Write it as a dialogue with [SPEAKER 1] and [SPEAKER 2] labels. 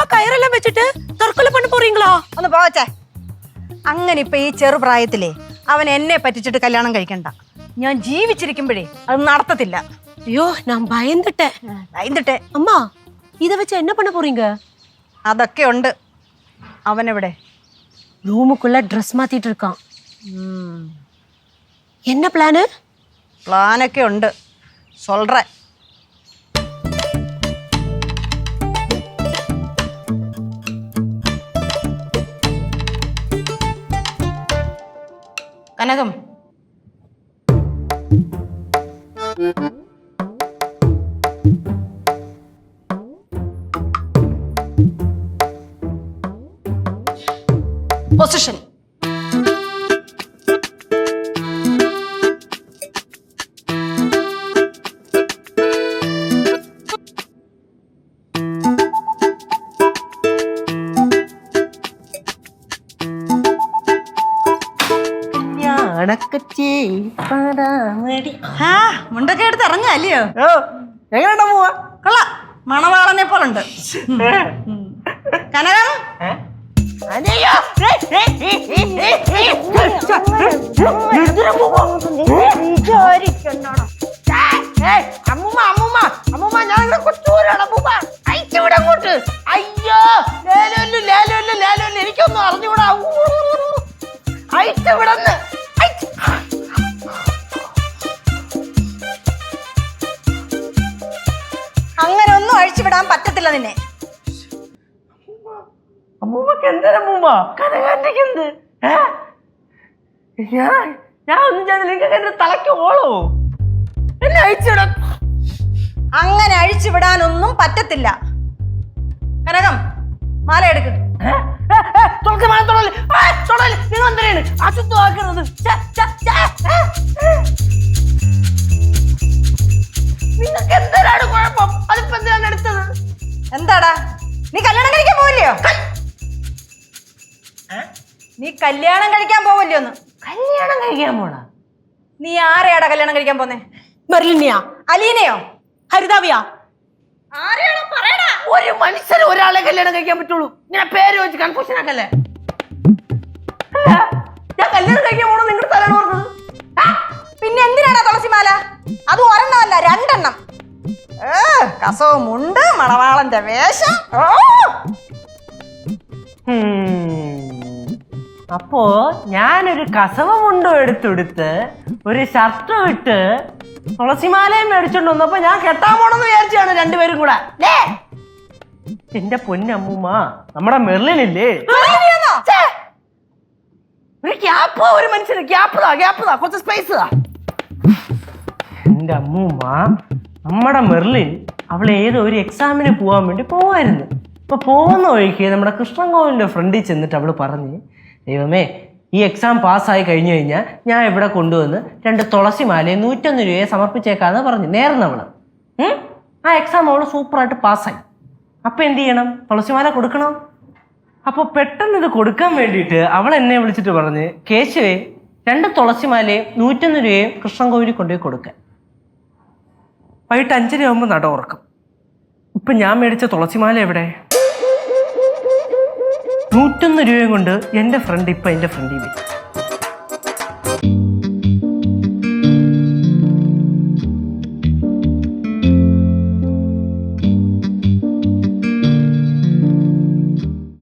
[SPEAKER 1] சும்மா கயிறெல்லாம் வச்சுட்டு தற்கொலை பண்ண போறீங்களா
[SPEAKER 2] ഒന്ന് പോവച്ചേ അങ്ങനെ ഇപ്പൊ ഈ ചെറുപ്രായത്തിലേ അവൻ എന്നെ പറ്റിച്ചിട്ട് കല്യാണം കഴിക്കണ്ട. ഞാൻ ജീവിച്ചിരിക്കുമ്പോഴേ അത് നടത്തത്തില്ല.
[SPEAKER 1] അയ്യോ ഞാൻ ഭയന്നിട്ടെ.
[SPEAKER 2] ഭയന്നിട്ടെ.
[SPEAKER 1] അമ്മ இத வச்சு എന്നെ பண்ண പോറീങ്ക?
[SPEAKER 2] അതൊക്കെ ഉണ്ട്. അവനെവിടെ?
[SPEAKER 1] റൂമുക്കുള്ള ഡ്രസ് മാറ്റിട്ട് ഇരിക്കാം എന്നാ പ്ലാന്?
[SPEAKER 2] പ്ലാനൊക്കെ ഉണ്ട്. സൊൽറേ. കനകം പൊസിഷൻ
[SPEAKER 3] കല്യാണക്കച്ചി പാടാമടി
[SPEAKER 2] ആ മുണ്ടൊക്കെ എടുത്ത് ഇറങ്ങാല്ലയോ
[SPEAKER 3] ഓ എങ്ങനെയാ പോവാ
[SPEAKER 2] കൊള്ള. മണവാളനെ പോലുണ്ട്. കനകം?
[SPEAKER 3] അമ്മൂമ്മ? അമ്മൂമ്മ അമ്മൂമ്മ ഞാൻ കൊച്ചൂരാണ്
[SPEAKER 2] പറ്റത്തില്ല നിന്നെ.
[SPEAKER 3] അമ്മൂമ്മക്ക് എന്തിനാ അമ്മൂമ്മ? കനകാന്റിക്ക് എന്ത് ഞാൻ ഞാൻ ഒന്നും ചെയ്തില്ല. നിങ്ങൾക്ക് എന്റെ തലയ്ക്ക് ഓളോ? എന്നെ
[SPEAKER 2] അങ്ങനെ അഴിച്ചുവിടാനൊന്നും പറ്റത്തില്ല. കനകം മാല എടുക്ക്.
[SPEAKER 3] നിങ്ങൾ എന്തിനാണ്? അശുദ്ധമാക്കുന്നത്
[SPEAKER 2] അറിയോ നീ കല്യാണം കഴിക്കാൻ പോവല്ലോ കല്യാണം കഴിക്കാൻ
[SPEAKER 3] പോണ?
[SPEAKER 2] നീ ആരെയാടാ കല്യാണം കഴിക്കാൻ പോന്നെ?
[SPEAKER 1] മെറിലിനെയാ
[SPEAKER 2] അലീനയോ?
[SPEAKER 1] ഹരിതാവിയാ.
[SPEAKER 2] ആരെയാണോ പറയടാ?
[SPEAKER 3] ഒരു മനുഷ്യന് ഒരാളെ കല്യാണം കഴിക്കാൻ പറ്റുള്ളൂ. ഇങ്ങനെ പേര് വെച്ച് കൺഫ്യൂഷൻ ആക്കല്ലേ? ഞാൻ കല്യാണം കഴിക്കാൻ പോണോ നിങ്ങളുടെ തലാണ് പറഞ്ഞത്
[SPEAKER 2] പിന്നെ എന്തിനാടാ തുളസിമാല? അത് ഒരെണ്ണമല്ല രണ്ടെണ്ണം. ഏ കസവും കസവുമുണ്ട് മണവാളന്റെ വേഷം. ഓ
[SPEAKER 3] അപ്പോ ഞാനൊരു കസവ മുണ്ടും എടുത്തെടുത്ത് ഒരു ഷർട്ട് ഇട്ട് തുളസിമാലയും മേടിച്ചോണ്ട് വന്നപ്പോ ഞാൻ കെട്ടാൻ പോണെന്ന് വിചാരിച്ചാണ് രണ്ടുപേരും കൂടെ? എന്റെ പൊന്നമ്മൂമ്മ നമ്മുടെ മെർലിനില്ലേ? ഛേ! ഒരു ക്യാപ്പ് ഒരു മനുഷ്യന് ക്യാപ്പതാ ഗ്യാപ്പ് താ കുറച്ച് സ്പേസ് എന്റെ അമ്മൂമ്മ നമ്മുടെ മെർലിൻ അവൾ ഏതോ ഒരു എക്സാമിന് പോകാൻ വേണ്ടി പോവായിരുന്നു അപ്പൊ പോകുന്ന വഴിക്ക് നമ്മുടെ കൃഷ്ണൻ കോവിലിന്റെ ഫ്രണ്ടിൽ ചെന്നിട്ട് അവൾ പറഞ്ഞ് ദൈവമേ ഈ എക്സാം പാസ്സായി കഴിഞ്ഞു കഴിഞ്ഞാൽ ഞാൻ ഇവിടെ കൊണ്ടുവന്ന് രണ്ട് തുളസി മാലയും നൂറ്റൊന്ന് രൂപയെ സമർപ്പിച്ചേക്കാന്ന് പറഞ്ഞു. നേരം ഉം? ആ എക്സാം അവൾ സൂപ്പറായിട്ട് പാസ്സായി അപ്പം എന്ത് ചെയ്യണം? തുളസിമാല കൊടുക്കണം? അപ്പോൾ പെട്ടെന്ന് ഇത് കൊടുക്കാൻ വേണ്ടിയിട്ട് അവൾ എന്നെ വിളിച്ചിട്ട് പറഞ്ഞ് കേശവേ രണ്ട് തുളസിമാലയും നൂറ്റൊന്ന് രൂപയും കൃഷ്ണൻകോവിലിൽ കൊണ്ടുപോയി കൊടുക്കാൻ വൈകിട്ട് അഞ്ചര ആകുമ്പോൾ നട ഉറക്കും. ഇപ്പം ഞാൻ മേടിച്ച തുളസിമാല എവിടെ? നൂറ്റൊന്ന് രൂപയും കൊണ്ട് എന്റെ ഫ്രണ്ട് ഇപ്പം എന്റെ ഫ്രണ്ടിൽ വരും.